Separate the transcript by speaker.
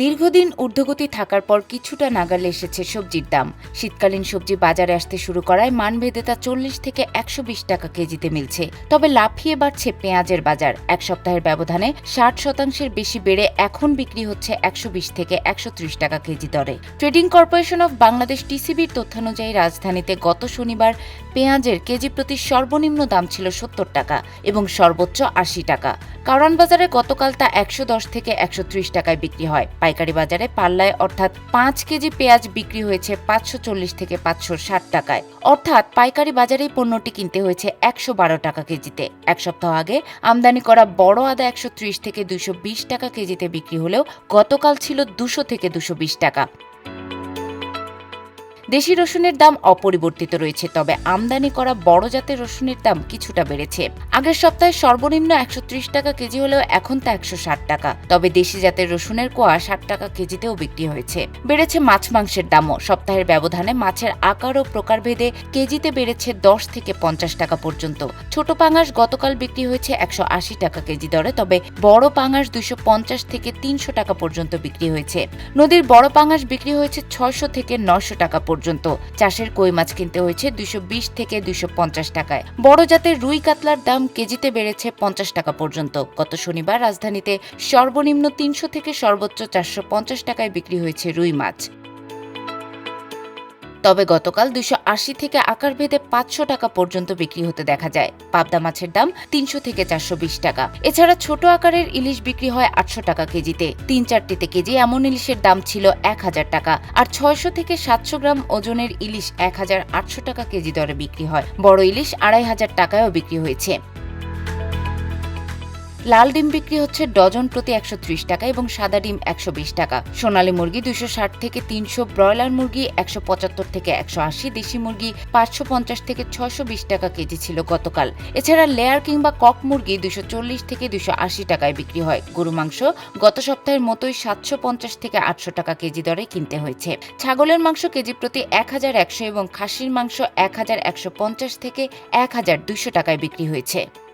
Speaker 1: দীর্ঘদিন ঊর্ধ্বগতি থাকার পর কিছুটা নাগালে এসেছে সবজির দাম। শীতকালীন সবজি বাজারে আসতে শুরু করায় মানভেদে তা চল্লিশ থেকে একশো বিশ টাকা কেজিতে মিলছে। তবে লাফিয়ে বাড়ছে পেঁয়াজের বাজার। এক সপ্তাহের ব্যবধানে ষাট শতাংশের বেশি বেড়ে এখন বিক্রি হচ্ছে একশো বিশ থেকে একশো ত্রিশ টাকা কেজি দরে। ট্রেডিং কর্পোরেশন অফ বাংলাদেশ টিসিবির তথ্যানুযায়ী রাজধানীতে গত শনিবার পেঁয়াজের কেজি প্রতি সর্বনিম্ন দাম ছিল সত্তর টাকা এবং সর্বোচ্চ আশি টাকা। কারণ বাজারে গতকাল তা একশো দশ থেকে একশো ত্রিশ টাকায় বিক্রি হয়। পাইকারি বাজারে পাল্লায় অর্থাৎ পাঁচ কেজি পেঁয়াজ বিক্রি হয়েছে পাঁচশো চল্লিশ থেকে পাঁচশো ষাট টাকায়। অর্থাৎ পাইকারি বাজারেই পণ্যটি কিনতে হয়েছে একশো বারো টাকা কেজিতে। এক সপ্তাহ আগে আমদানি করা বড় আদা একশো ত্রিশ থেকে দুশো বিশ টাকা কেজিতে বিক্রি হলেও গতকাল ছিল দুশো থেকে দুশো বিশ টাকা। দেশি রসুনের দাম অপরিবর্তিত রয়েছে, তবে আমদানি করা বড় জাতের রসুনের দাম কিছুটা বেড়েছে। আগের সপ্তাহে সর্বনিম্ন একশো ত্রিশ টাকা কেজি হলেও এখন তা একশো ষাট টাকা। তবে দেশি জাতের রসুনের কোয়া ষাট টাকা কেজিতেও বিক্রি হয়েছে। বেড়েছে মাছ মাংসের দামও। সপ্তাহের ব্যবধানে মাছের আকার ও প্রকারভেদে কেজিতে বেড়েছে দশ থেকে পঞ্চাশ টাকা পর্যন্ত। ছোট পাঙাশ গতকাল বিক্রি হয়েছে একশো আশি টাকা কেজি দরে, তবে বড় পাঙাশ দুইশো পঞ্চাশ থেকে তিনশো টাকা পর্যন্ত বিক্রি হয়েছে। নদীর বড় পাঙাশ বিক্রি হয়েছে ছয়শো থেকে নশো টাকা পর্যন্ত। চাষের কই মাছ কিনতে হয়েছে দুইশো বিশ থেকে দুইশো পঞ্চাশ টাকায়। বড় জাতের রুই কাতলার দাম কেজিতে বেড়েছে পঞ্চাশ টাকা পর্যন্ত। গত শনিবার রাজধানীতে সর্বনিম্ন তিনশো থেকে সর্বোচ্চ চারশো পঞ্চাশ টাকায় বিক্রি হয়েছে রুই মাছ। তবে গতকাল দুইশো আশি থেকে আকার ভেদে পাঁচশো টাকা পর্যন্ত বিক্রি হতে দেখা যায়। পাবদা মাছের দাম তিনশো থেকে চারশো বিশ টাকা। এছাড়া ছোট আকারের ইলিশ বিক্রি হয় আটশো টাকা কেজিতে। তিন চারটিতে কেজি এমন ইলিশের দাম ছিল এক হাজার টাকা। আর ছয়শো থেকে সাতশো গ্রাম ওজনের ইলিশ এক হাজার আটশো টাকা কেজি দরে বিক্রি হয়। বড় ইলিশ আড়াই হাজার টাকায়ও বিক্রি হয়েছে। লাল ডিম বিক্রি হচ্ছে ডজন প্রতি একশো ত্রিশ টাকা এবং সাদা ডিম একশো বিশ টাকা। সোনালী মুরগি দুশো থেকে তিনশো, ব্রয়লার মুরগি একশো পঁচাত্তর থেকে একশো আশি, দেশি মুরগি পাঁচশো পঞ্চাশ থেকে ছয়শো বিশ টাকা কেজি ছিল গতকাল। এছাড়া লেয়ার কিংবা কক মুরগি দুশো থেকে দুশো টাকায় বিক্রি হয়। গরু মাংস গত সপ্তাহের মতোই সাতশো পঞ্চাশ থেকে আটশো টাকা কেজি দরে কিনতে হয়েছে। ছাগলের মাংস কেজি প্রতি এক হাজার একশো এবং খাসির মাংস এক হাজার একশো পঞ্চাশ থেকে এক হাজার দুশো টাকায় বিক্রি হয়েছে।